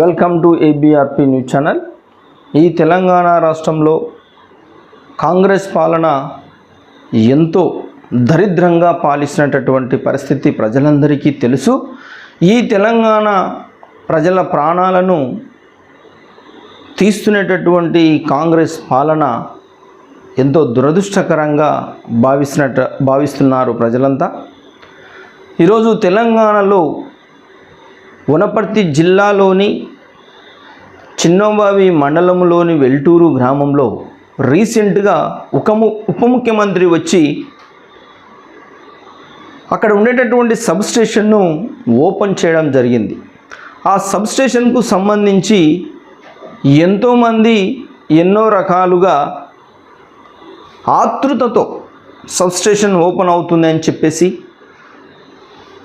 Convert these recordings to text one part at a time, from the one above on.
Welcome to ABRP news channel. ఈ తెలంగాణ రాష్ట్రంలో కాంగ్రెస్ పాలన ఎంతో దరిద్రంగా పాలిస్తున్నటువంటి పరిస్థితి ప్రజలందరికీ తెలుసు. ఈ తెలంగాణ ప్రజల ప్రాణాలను తీస్తున్నటువంటి కాంగ్రెస్ పాలన ఎంతో దురదృష్టకరంగా భావిస్తున్నట్టు భావిస్తున్నారు ప్రజలంతా. ఈరోజు తెలంగాణలో వనపర్తి జిల్లాలోని చిన్నబావి మండలంలోని వెల్టూరు గ్రామంలో రీసెంట్గా ఒక ఉప ముఖ్యమంత్రి వచ్చి అక్కడ ఉండేటటువంటి సబ్ స్టేషన్ను ఓపెన్ చేయడం జరిగింది. ఆ సబ్ స్టేషన్కు సంబంధించి ఎంతోమంది ఎన్నో రకాలుగా ఆతృతతో సబ్ స్టేషన్ ఓపెన్ అవుతుంది అని చెప్పేసి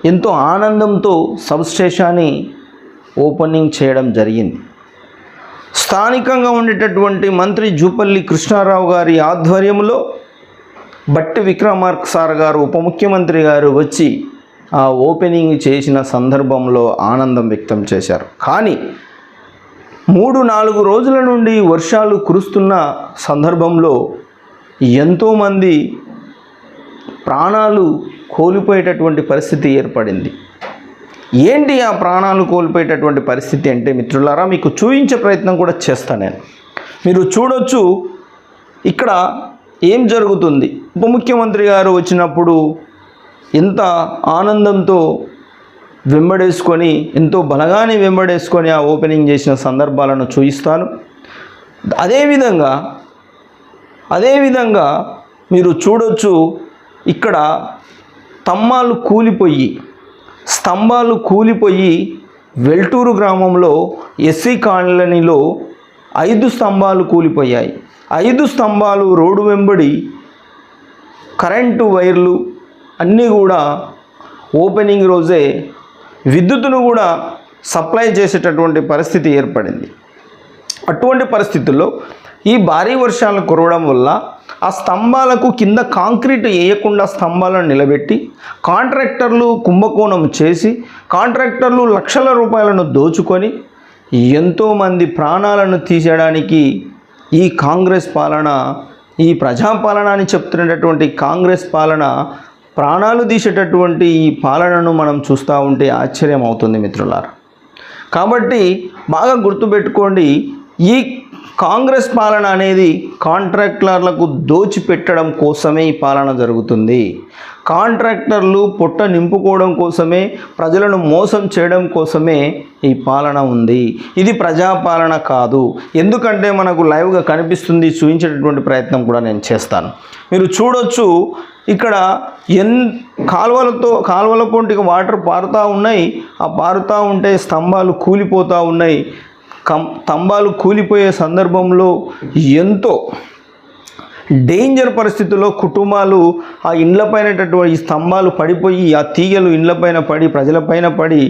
ఎంతో ఆనందంతో సబ్స్టేషన్ని ఓపెనింగ్ చేయడం జరిగింది. స్థానికంగా ఉండేటటువంటి మంత్రి జూపల్లి కృష్ణారావు గారి ఆధ్వర్యంలో బట్టి విక్రమార్క్ సార్ గారు ఉప ముఖ్యమంత్రి గారు వచ్చి ఆ ఓపెనింగ్ చేసిన సందర్భంలో ఆనందం వ్యక్తం చేశారు. కానీ మూడు నాలుగు రోజుల నుండి వర్షాలు కురుస్తున్న సందర్భంలో ఎంతోమంది ప్రాణాలు కోల్పోయేటటువంటి పరిస్థితి ఏర్పడింది. ఏంటి ఆ ప్రాణాలు కోల్పోయేటటువంటి పరిస్థితి అంటే మిత్రులారా మీకు చూపించే ప్రయత్నం కూడా చేస్తాను నేను. మీరు చూడొచ్చు ఇక్కడ ఏం జరుగుతుంది? ఉప ముఖ్యమంత్రి గారు వచ్చినప్పుడు ఎంత ఆనందంతో వెంబడేసుకొని ఎంతో బలగానే వెంబడేసుకొని ఆ ఓపెనింగ్ చేసిన సందర్భాలను చూపిస్తాను అదేవిధంగా అదేవిధంగా మీరు చూడొచ్చు ఇక్కడ స్తంభాలు కూలిపోయి స్తంభాలు కూలిపోయి వెల్టూరు గ్రామంలో ఎస్సీ కాలనీలో ఐదు స్తంభాలు కూలిపోయాయి. ఐదు స్తంభాలు రోడ్డు వెంబడి కరెంటు వైర్లు అన్నీ కూడా ఓపెనింగ్ రోజే విద్యుత్తును కూడా సప్లై చేసేటటువంటి పరిస్థితి ఏర్పడింది. అటువంటి పరిస్థితుల్లో ఈ భారీ వర్షాలు కురవడం వల్ల ఆ స్తంభాలకు కింద కాంక్రీట్ వేయకుండా స్తంభాలను నిలబెట్టి కాంట్రాక్టర్లు కుంభకోణం చేసి కాంట్రాక్టర్లు లక్షల రూపాయలను దోచుకొని ఎంతోమంది ప్రాణాలను తీసేయడానికి ఈ కాంగ్రెస్ పాలన ఈ ప్రజాపాలన అని చెప్తున్నటువంటి కాంగ్రెస్ పాలన ప్రాణాలు తీసేటటువంటి ఈ పాలనను మనం చూస్తూ ఉంటే ఆశ్చర్యం అవుతుంది మిత్రులారా. కాబట్టి బాగా గుర్తుపెట్టుకోండి ఈ కాంగ్రెస్ పాలన అనేది కాంట్రాక్టర్లకు దోచిపెట్టడం కోసమే ఈ పాలన జరుగుతుంది. కాంట్రాక్టర్లు పొట్ట నింపుకోవడం కోసమే ప్రజలను మోసం చేయడం కోసమే ఈ పాలన ఉంది. ఇది ప్రజాపాలన కాదు. ఎందుకంటే మనకు లైవ్గా కనిపిస్తుంది చూపించేటటువంటి ప్రయత్నం కూడా నేను చేస్తాను. మీరు చూడొచ్చు ఇక్కడ ఎన్ కాలువలతో కాలువల పొంటికి వాటర్ పారుతూ ఉన్నాయి. ఆ పారుతూ ఉంటే స్తంభాలు కూలిపోతూ ఉన్నాయి. కం స్తంభాలు కూలిపోయే సందర్భంలో ఎంతో డేంజర్ పరిస్థితుల్లో కుటుంబాలు ఆ ఇండ్లపైనటువంటి ఈ స్తంభాలు పడిపోయి ఆ తీగలు ఇండ్లపైన పడి ప్రజలపైన పడి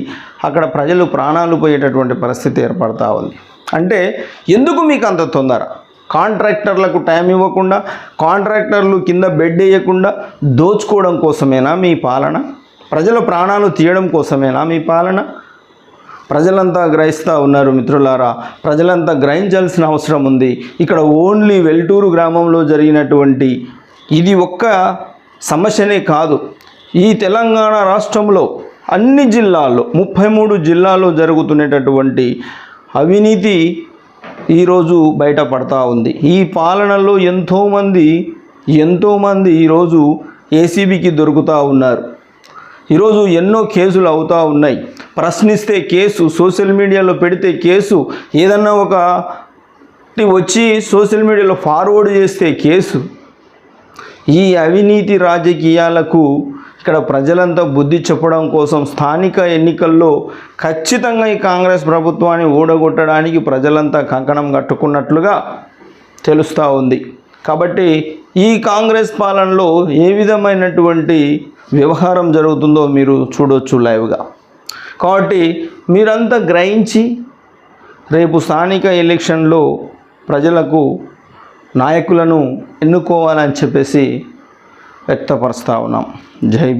అక్కడ ప్రజలు ప్రాణాలు పోయేటటువంటి పరిస్థితి ఏర్పడతా ఉంది. అంటే ఎందుకు మీకు అంత తొందర? కాంట్రాక్టర్లకు టైం ఇవ్వకుండా కాంట్రాక్టర్లు కింద బెడ్ వేయకుండా దోచుకోవడం కోసమేనా మీ పాలన? ప్రజల ప్రాణాలు తీయడం కోసమేనా మీ పాలన? ప్రజలంతా గ్రహిస్తూ ఉన్నారు మిత్రులారా. ప్రజలంతా గ్రహించాల్సిన అవసరం ఉంది. ఇక్కడ ఓన్లీ వెల్టూరు గ్రామంలో జరిగినటువంటి ఇది ఒక్క సమస్యనే కాదు. ఈ తెలంగాణ రాష్ట్రంలో అన్ని జిల్లాల్లో ముప్పై మూడు జిల్లాల్లో జరుగుతున్నటువంటి అవినీతి ఈరోజు బయటపడతా ఉంది. ఈ పాలనలో ఎంతోమంది ఎంతోమంది ఈరోజు ఏసీబీకి దొరుకుతూ ఉన్నారు. ఈరోజు ఎన్నో కేసులు అవుతూ ఉన్నాయి. ప్రశ్నిస్తే కేసు సోషల్ మీడియాలో పెడితే కేసు ఏదన్నా ఒక వచ్చి సోషల్ మీడియాలో ఫార్వర్డ్ చేస్తే కేసు. ఈ అవినీతి రాజకీయాలకు ఇక్కడ ప్రజలంతా బుద్ధి చెప్పడం కోసం స్థానిక ఎన్నికల్లో ఖచ్చితంగా ఈ కాంగ్రెస్ ప్రభుత్వాన్ని ఓడగొట్టడానికి ప్రజలంతా కంకణం కట్టుకున్నట్లుగా తెలుస్తూ ఉంది. కాబట్టి ఈ కాంగ్రెస్ పాలనలో ఏ విధమైనటువంటి వ్యవహారం జరుగుతుందో మీరు చూడొచ్చు లైవ్గా. కాబట్టి మీరంతా గ్రహించి రేపు స్థానిక ఎలక్షన్లో ప్రజలకు నాయకులను ఎన్నుకోవాలని చెప్పేసి వ్యక్తపరుస్తూ ఉన్నాం. జై